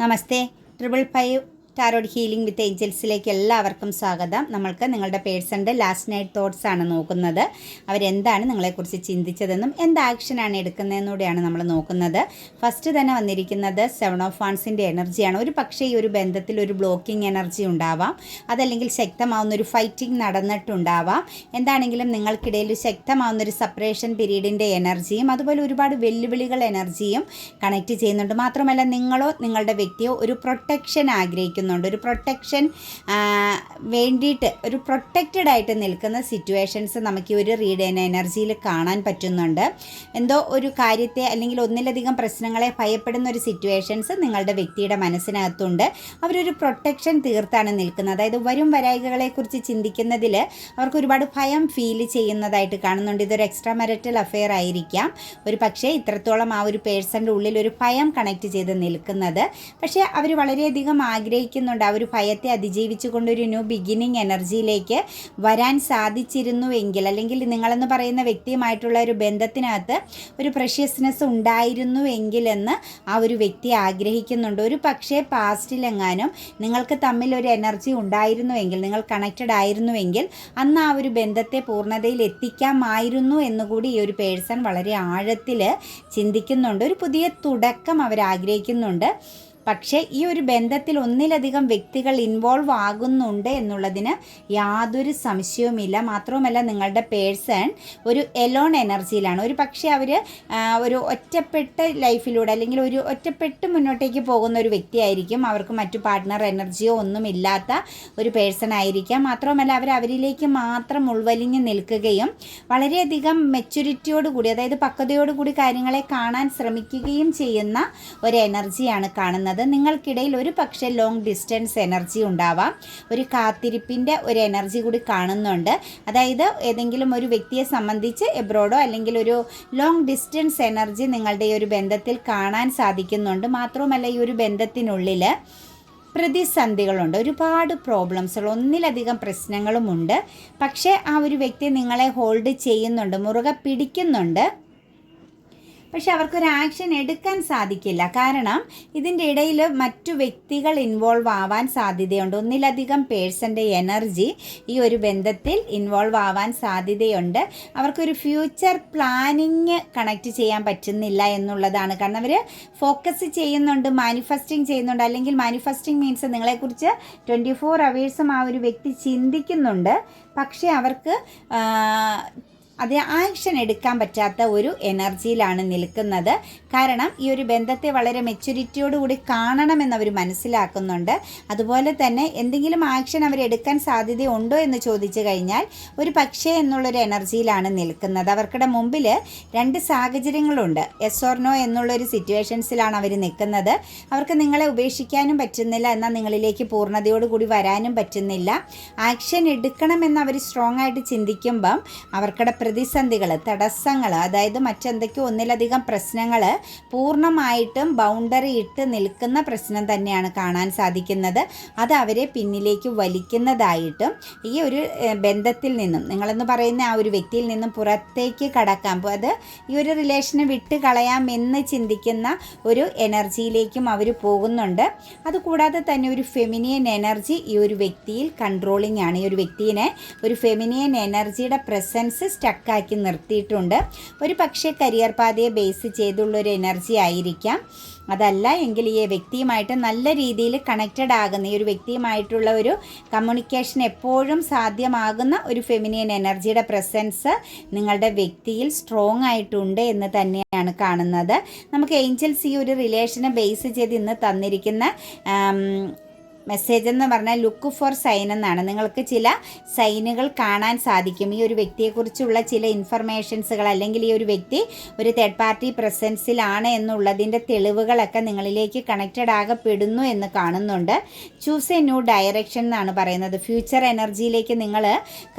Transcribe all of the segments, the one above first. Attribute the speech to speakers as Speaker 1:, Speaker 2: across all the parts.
Speaker 1: Namaste. Tarot healing with ഏഞ്ചൽസിലേക്ക് എല്ലാവർക്കും സ്വാഗതം. നമ്മൾക്ക് നിങ്ങളുടെ പേഴ്സണിന്റെ ലാസ്റ്റ് നൈറ്റ് തോട്ട്സ് ആണ് നോക്കുന്നത്. അവരെന്താണ് നിങ്ങളെക്കുറിച്ച് ചിന്തിച്ചതെന്നും എന്ത് ആക്ഷനാണ് എടുക്കുന്നതെന്നൂടെയാണ് നമ്മൾ നോക്കുന്നത്. ഫസ്റ്റ് തന്നെ വന്നിരിക്കുന്നത് സെവൻ ഓഫ് വാൺസിന്റെ എനർജിയാണ് ഒരു പക്ഷേ ഈ ഒരു ബന്ധത്തിൽ ഒരു ബ്ലോക്കിംഗ് എനർജി ഉണ്ടാവാം. അതല്ലെങ്കിൽ ശക്തമാവുന്ന ഒരു ഫൈറ്റിംഗ് നടന്നിട്ടുണ്ടാവാം. എന്താണെങ്കിലും നിങ്ങൾക്കിടയിൽ ശക്തമാവുന്ന ഒരു സെപ്പറേഷൻ പീരീഡിന്റെ എനർജിയും അതുപോലെ ഒരുപാട് വെല്ലുവിളികൾ എനർജിയും കണക്ട് ചെയ്യുന്നുണ്ട്. മാത്രമല്ല നിങ്ങളോ നിങ്ങളുടെ വ്യക്തിയോ ഒരു പ്രൊട്ടക്ഷൻ ആഗ്രഹിക്കുന്നുണ്ട് ഒരു പ്രൊട്ടക്ഷൻ വേണ്ടിയിട്ട് ഒരു പ്രൊട്ടക്റ്റഡ് ആയിട്ട് നിൽക്കുന്ന സിറ്റുവേഷൻസ് നമുക്ക് ഈ ഒരു റീഡ് എനർജിയിൽ കാണാൻ പറ്റുന്നുണ്ട്. എന്തോ ഒരു കാര്യത്തെ അല്ലെങ്കിൽ ഒന്നിലധികം പ്രശ്നങ്ങളെ ഭയപ്പെടുന്ന ഒരു സിറ്റുവേഷൻസ് നിങ്ങളുടെ വ്യക്തിയുടെ മനസ്സിനകത്തുണ്ട്. അവരൊരു പ്രൊട്ടക്ഷൻ തീർത്താണ് നിൽക്കുന്നത്. അതായത് വരും വരായികളെക്കുറിച്ച് ചിന്തിക്കുന്നതിൽ അവർക്ക് ഒരുപാട് ഭയം ഫീൽ ചെയ്യുന്നതായിട്ട് കാണുന്നുണ്ട്. ഇതൊരു എക്സ്ട്രാ മെറിറ്റൽ അഫെയർ ആയിരിക്കാം. ഒരു പക്ഷേ ഇത്രത്തോളം ആ ഒരു പേഴ്സന്റെ ഉള്ളിൽ ഒരു ഭയം കണക്ട് ചെയ്ത് നിൽക്കുന്നത്. പക്ഷേ അവർ വളരെയധികം ആഗ്രഹിക്കുന്നുണ്ട് ആ ഒരു ഭയത്തെ അതിജീവിച്ചുകൊണ്ട് ഒരു ന്യൂ ബിഗിനിങ് എനർജിയിലേക്ക് വരാൻ സാധിച്ചിരുന്നുവെങ്കിൽ അല്ലെങ്കിൽ നിങ്ങളെന്ന് പറയുന്ന വ്യക്തിയുമായിട്ടുള്ള ഒരു ബന്ധത്തിനകത്ത് ഒരു പ്രഷ്യസ്നെസ് ഉണ്ടായിരുന്നുവെങ്കിൽ എന്ന് ആ ഒരു വ്യക്തി ആഗ്രഹിക്കുന്നുണ്ട്. ഒരു പക്ഷേ പാസ്റ്റിലെങ്ങാനും നിങ്ങൾക്ക് തമ്മിൽ ഒരു എനർജി ഉണ്ടായിരുന്നുവെങ്കിൽ നിങ്ങൾ കണക്റ്റഡ് ആയിരുന്നുവെങ്കിൽ അന്ന് ആ ഒരു ബന്ധത്തെ പൂർണതയിൽ എത്തിക്കാമായിരുന്നു എന്നുകൂടി ഈ ഒരു പേഴ്സൺ വളരെ ആഴത്തിൽ ചിന്തിക്കുന്നുണ്ട്. ഒരു പുതിയ തുടക്കം അവർ ആഗ്രഹിക്കുന്നുണ്ട്. പക്ഷേ ഈ ഒരു ബന്ധത്തിൽ ഒന്നിലധികം വ്യക്തികൾ ഇൻവോൾവ് ആകുന്നുണ്ട് എന്നുള്ളതിന് യാതൊരു സംശയവുമില്ല. മാത്രവുമല്ല നിങ്ങളുടെ പേഴ്സൺ ഒരു എലോൺ എനർജിയിലാണ്. ഒരു പക്ഷേ അവർ ഒരു ഒറ്റപ്പെട്ട ലൈഫിലൂടെ അല്ലെങ്കിൽ ഒരു ഒറ്റപ്പെട്ട് മുന്നോട്ടേക്ക് പോകുന്ന ഒരു വ്യക്തിയായിരിക്കും. അവർക്ക് മറ്റു പാർട്ട്ണർ എനർജിയോ ഒന്നുമില്ലാത്ത ഒരു പേഴ്സൺ ആയിരിക്കാം. മാത്രവുമല്ല അവർ അവരിലേക്ക് മാത്രം ഉൾവലിഞ്ഞ് നിൽക്കുകയും വളരെയധികം മെച്യൂരിറ്റിയോടുകൂടി അതായത് പക്വതയോടുകൂടി കാര്യങ്ങളെ കാണാൻ ശ്രമിക്കുകയും ചെയ്യുന്ന ഒരു എനർജിയാണ് കാണുന്നത്. നിങ്ങൾക്കിടയിൽ ഒരു പക്ഷേ ലോങ് ഡിസ്റ്റൻസ് എനർജി ഉണ്ടാവാം. ഒരു കാത്തിരിപ്പിന്റെ ഒരു എനർജി കൂടി കാണുന്നുണ്ട്. അതായത് ഏതെങ്കിലും ഒരു വ്യക്തിയെ സംബന്ധിച്ച് എബ്രോഡോ അല്ലെങ്കിൽ ഒരു ലോങ് ഡിസ്റ്റൻസ് എനർജി നിങ്ങളുടെ ഈ ഒരു ബന്ധത്തിൽ കാണാൻ സാധിക്കുന്നുണ്ട്. മാത്രവുമല്ല ഈ ഒരു ബന്ധത്തിനുള്ളിൽ പ്രതിസന്ധികളുണ്ട്. ഒരുപാട് പ്രോബ്ലംസുകൾ ഒന്നിലധികം പ്രശ്നങ്ങളുമുണ്ട്. പക്ഷേ ആ ഒരു വ്യക്തി നിങ്ങളെ ഹോൾഡ് ചെയ്യുന്നുണ്ട് മുറുകെ പിടിക്കുന്നുണ്ട്. പക്ഷെ അവർക്കൊരു ആക്ഷൻ എടുക്കാൻ സാധിക്കില്ല. കാരണം ഇതിന്റെ ഇടയിൽ മറ്റു വ്യക്തികൾ ഇൻവോൾവ് ആവാൻ സാധ്യതയുണ്ട്. ഒന്നിലധികം പേഴ്സന്റെ എനർജി ഈ ഒരു ബന്ധത്തിൽ ഇൻവോൾവ് ആവാൻ സാധ്യതയുണ്ട്. അവർക്കൊരു ഫ്യൂച്ചർ പ്ലാനിങ് കണക്ട് ചെയ്യാൻ പറ്റുന്നില്ല എന്നുള്ളതാണ്. കാരണം അവർ ഫോക്കസ് ചെയ്യുന്നുണ്ട് മാനിഫെസ്റ്റിംഗ് ചെയ്യുന്നുണ്ട്. അല്ലെങ്കിൽ മാനിഫെസ്റ്റിംഗ് മീൻസ് നിങ്ങളെക്കുറിച്ച് ട്വന്റി ഫോർ അവേഴ്സും ആ ഒരു വ്യക്തി ചിന്തിക്കുന്നുണ്ട്. പക്ഷേ അവർക്ക് അത് ആക്ഷൻ എടുക്കാൻ പറ്റാത്ത ഒരു എനർജിയിലാണ് നിൽക്കുന്നത്. കാരണം ഈ ഒരു ബന്ധത്തെ വളരെ മെച്യൂരിറ്റിയോടുകൂടി കാണണമെന്ന് അവർ മനസ്സിലാക്കുന്നുണ്ട്. അതുപോലെ തന്നെ എന്തെങ്കിലും ആക്ഷൻ അവരെടുക്കാൻ സാധ്യതയുണ്ടോ എന്ന് ചോദിച്ചു കഴിഞ്ഞാൽ ഒരു പക്ഷേ എന്നുള്ളൊരു എനർജിയിലാണ് നിൽക്കുന്നത്. അവർക്കിടെ മുമ്പിൽ രണ്ട് സാഹചര്യങ്ങളുണ്ട്. എസ് ഓർ നോ എന്നുള്ളൊരു സിറ്റുവേഷൻസിലാണ് അവർ നിൽക്കുന്നത്. അവർക്ക് നിങ്ങളെ ഉപേക്ഷിക്കാനും പറ്റുന്നില്ല എന്നാൽ നിങ്ങളിലേക്ക് പൂർണതയോടുകൂടി വരാനും പറ്റുന്നില്ല. ആക്ഷൻ എടുക്കണമെന്ന് അവർ സ്ട്രോങ് ആയിട്ട് ചിന്തിക്കുമ്പം അവർക്കിടെ പ്രതിസന്ധികൾ തടസ്സങ്ങൾ അതായത് മറ്റെന്തൊക്കെയോ ഒന്നിലധികം പ്രശ്നങ്ങൾ പൂർണമായിട്ടും ബൗണ്ടറി ഇട്ട് നിൽക്കുന്ന പ്രശ്നം തന്നെയാണ് കാണാൻ സാധിക്കുന്നത്. അത് അവരെ പിന്നിലേക്ക് വലിക്കുന്നതായിട്ടും ഈ ഒരു ബന്ധത്തിൽ നിന്നും നിങ്ങളെന്ന് പറയുന്ന ആ ഒരു വ്യക്തിയിൽ നിന്നും പുറത്തേക്ക് കടക്കാം അത് ഈ ഒരു റിലേഷനെ വിട്ട് കളയാം എന്ന് ചിന്തിക്കുന്ന ഒരു എനർജിയിലേക്കും അവർ പോകുന്നുണ്ട്. അതുകൂടാതെ തന്നെ ഒരു ഫെമിനിയൻ എനർജി ഈ ഒരു വ്യക്തിയിൽ കൺട്രോളിംഗ് ആണ്. ഈ ഒരു വ്യക്തിയെ ഒരു ഫെമിനിയൻ എനർജിയുടെ പ്രസൻസ് സ്റ്റക്കാക്കി നിർത്തിയിട്ടുണ്ട്. ഒരു പക്ഷേ കരിയർ പാതയെ ബേസ് ചെയ്തുള്ളൊരു എനർജി ആയിരിക്കാം. അതല്ല എങ്കിൽ ഈ വ്യക്തിയുമായിട്ട് നല്ല രീതിയിൽ കണക്റ്റഡ് ആകുന്ന ഈ ഒരു വ്യക്തിയുമായിട്ടുള്ള ഒരു കമ്മ്യൂണിക്കേഷൻ എപ്പോഴും സാധ്യമാകുന്ന ഒരു ഫെമിനിയൻ എനർജിയുടെ പ്രസൻസ് നിങ്ങളുടെ വ്യക്തിയിൽ സ്ട്രോങ് ആയിട്ടുണ്ട് എന്ന് തന്നെയാണ് കാണുന്നത്. നമുക്ക് ഏഞ്ചൽസ് ഈ ഒരു റിലേഷനെ ബേസ് ചെയ്ത് ഇന്ന് തന്നിരിക്കുന്ന മെസ്സേജ് എന്ന് പറഞ്ഞാൽ ലുക്ക് ഫോർ സൈൻ എന്നാണ്. നിങ്ങൾക്ക് ചില സൈനുകൾ കാണാൻ സാധിക്കും. ഈ ഒരു വ്യക്തിയെക്കുറിച്ചുള്ള ചില ഇൻഫർമേഷൻസുകൾ അല്ലെങ്കിൽ ഈ ഒരു വ്യക്തി ഒരു തേർഡ് പാർട്ടി പ്രസൻസിലാണ് എന്നുള്ളതിന്റെ തെളിവുകളൊക്കെ നിങ്ങളിലേക്ക് കണക്റ്റഡ് ആകപ്പെടുന്നു എന്ന് കാണുന്നുണ്ട്. ചൂസ് എ ന്യൂ ഡയറക്ഷൻ എന്നാണ് പറയുന്നത്. ഫ്യൂച്ചർ എനർജിയിലേക്ക് നിങ്ങൾ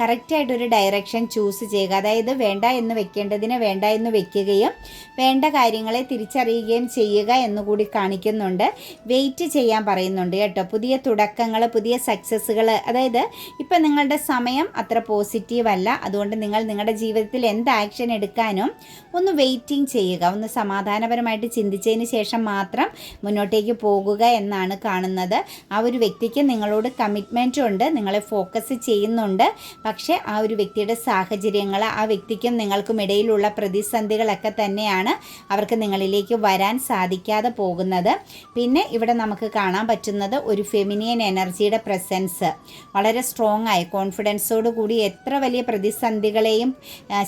Speaker 1: കറക്റ്റായിട്ടൊരു ഡയറക്ഷൻ ചൂസ് ചെയ്യുക. അതായത് വേണ്ട എന്ന് വെക്കേണ്ടതിനെ വേണ്ട എന്ന് വെക്കുകയും വേണ്ട കാര്യങ്ങളെ തിരിച്ചറിയുകയും ചെയ്യുക എന്നുകൂടി കാണിക്കുന്നുണ്ട്. വെയിറ്റ് ചെയ്യാൻ പറയുന്നുണ്ട് കേട്ടോ. പുതിയ തുടക്കങ്ങൾ പുതിയ സക്സസ്സുകൾ അതായത് ഇപ്പം നിങ്ങളുടെ സമയം അത്ര പോസിറ്റീവ് അല്ല. അതുകൊണ്ട് നിങ്ങൾ നിങ്ങളുടെ ജീവിതത്തിൽ എന്ത് ആക്ഷൻ എടുക്കാനും ഒന്ന് വെയിറ്റിംഗ് ചെയ്യുക. ഒന്ന് സമാധാനപരമായിട്ട് ചിന്തിച്ചതിന് ശേഷം മാത്രം മുന്നോട്ടേക്ക് പോകുക എന്നാണ് കാണുന്നത്. ആ ഒരു വ്യക്തിക്ക് നിങ്ങളോട് കമ്മിറ്റ്മെന്റ് ഉണ്ട്. നിങ്ങളെ ഫോക്കസ് ചെയ്യുന്നുണ്ട്. പക്ഷേ ആ ഒരു വ്യക്തിയുടെ സാഹചര്യങ്ങൾ ആ വ്യക്തിക്കും നിങ്ങൾക്കും ഇടയിലുള്ള പ്രതിസന്ധികളൊക്കെ തന്നെയാണ് അവർക്ക് നിങ്ങളിലേക്ക് വരാൻ സാധിക്കാതെ പോകുന്നത്. പിന്നെ ഇവിടെ നമുക്ക് കാണാൻ പറ്റുന്നത് ഒരു ഫെമിനിയൻ എനർജിയുടെ പ്രസൻസ് വളരെ സ്ട്രോങ് ആയി. കോൺഫിഡൻസോട് കൂടി എത്ര വലിയ പ്രതിസന്ധികളെയും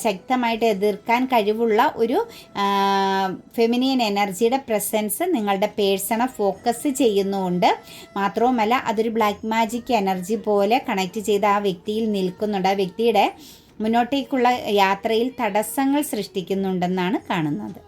Speaker 1: ശക്തമായിട്ട് എതിർക്കാൻ കഴിവുള്ള ഒരു ഫെമിനിയൻ എനർജിയുടെ പ്രസൻസ് നിങ്ങളുടെ പേഴ്സണെ ഫോക്കസ് ചെയ്യുന്നുമുണ്ട് മാത്രവുമല്ല അതൊരു ബ്ലാക്ക് മാജിക് എനർജി പോലെ കണക്ട് ചെയ്ത് ആ വ്യക്തിയിൽ നിൽക്കുന്നുണ്ട്. ആ വ്യക്തിയുടെ മുന്നോട്ടേക്കുള്ള യാത്രയിൽ തടസ്സങ്ങൾ സൃഷ്ടിക്കുന്നുണ്ടെന്നാണ് കാണുന്നത്.